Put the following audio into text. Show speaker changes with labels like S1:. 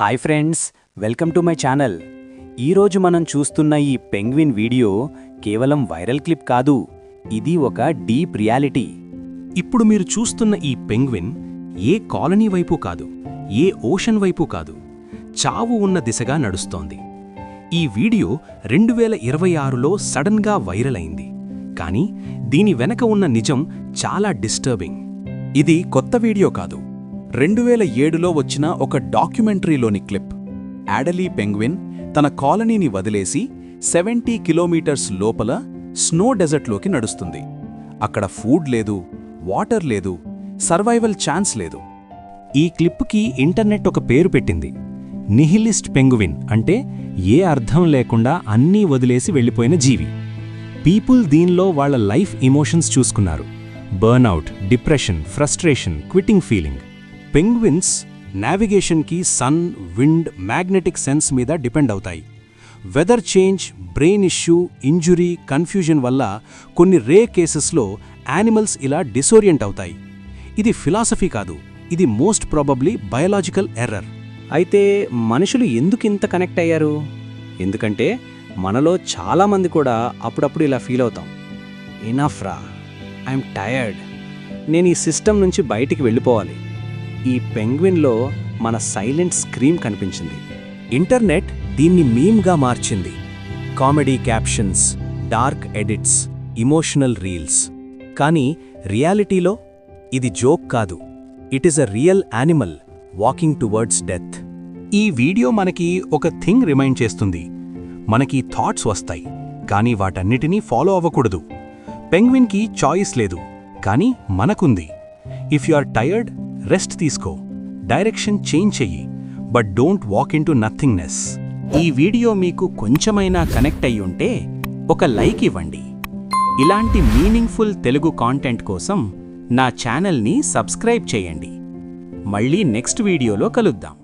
S1: Hi friends welcome to my channel. ఈరోజు మనం చూస్తున్న ఈ పెంగ్విన్ వీడియో కేవలం వైరల్ క్లిప్ కాదు ఇది ఒక డీప్ రియాలిటీ.
S2: ఇప్పుడు మీరు చూస్తున్న ఈ పెంగ్విన్ ఏ కాలనీ వైపు కాదు ఏ ఓషన్ వైపు కాదు చావు ఉన్న దిశగా నడుస్తోంది. ఈ వీడియో రెండు వేల ఇరవై ఆరులో సడన్గా వైరల్ అయింది కానీ దీని వెనక ఉన్న నిజం చాలా డిస్టర్బింగ్.
S3: ఇది కొత్త వీడియో కాదు రెండు వేల ఏడులో వచ్చిన ఒక డాక్యుమెంటరీలోని క్లిప్. యాడలీ పెంగ్విన్ తన కాలనీని వదిలేసి సెవెంటీ కిలోమీటర్స్ లోపల స్నో డెజర్ట్లోకి నడుస్తుంది. అక్కడ ఫుడ్ లేదు వాటర్ లేదు సర్వైవల్ ఛాన్స్ లేదు.
S2: ఈ క్లిప్కి ఇంటర్నెట్ ఒక పేరు పెట్టింది. నిహిలిస్ట్ పెంగువిన్ అంటే ఏ అర్థం లేకుండా అన్నీ వదిలేసి వెళ్ళిపోయిన జీవి. పీపుల్ దీనిలో వాళ్ళ లైఫ్ ఇమోషన్స్ చూసుకున్నారు. Burnout depression frustration quitting feeling. Penguins నావిగేషన్కి sun wind magnetic sense మీద డిపెండ్ అవుతాయి. Weather change brain issue injury confusion వల్ల కొన్ని రే కేసెస్లో యానిమల్స్ ఇలా డిసోరియంట్ అవుతాయి. ఇది ఫిలాసఫీ కాదు ఇది మోస్ట్ ప్రాబబ్లీ బయలాజికల్ ఎర్రర్.
S1: అయితే మనుషులు ఎందుకు ఇంత కనెక్ట్ అయ్యారు? ఎందుకంటే మనలో చాలామంది కూడా అప్పుడప్పుడు ఇలా ఫీల్ అవుతాం. ఇనఫ్రా ఐఎమ్ టయర్డ్ నేను ఈ సిస్టమ్ నుంచి బయటికి వెళ్ళిపోవాలి. ఈ పెంగ్విన్లో మన సైలెంట్ స్క్రీమ్ కనిపించింది. ఇంటర్నెట్ దీన్ని మీమ్గా మార్చింది. Comedy captions dark edits emotional reels. కానీ రియాలిటీలో ఇది జోక్ కాదు. It is a real animal walking towards death.
S2: ఈ వీడియో మనకి ఒక థింగ్ రిమైండ్ చేస్తుంది. మనకి థాట్స్ వస్తాయి. కానీ వాటన్నిటినీ ఫాలో అవ్వకూడదు. పెంగ్విన్కి చాయిస్ లేదు. కానీ మనకుంది. If you are tired rest తీసుకో. డైరెక్షన్ చేంజ్ చెయ్యి. But don't walk into nothingness.
S1: ఈ వీడియో మీకు కొంచెమైనా కనెక్ట్ అయ్యి ఉంటే ఒక లైక్ ఇవ్వండి. ఇలాంటి మీనింగ్ఫుల్ తెలుగు కాంటెంట్ కోసం నా ఛానల్ని సబ్స్క్రైబ్ చేయండి. మళ్ళీ నెక్స్ట్ వీడియోలో కలుద్దాం.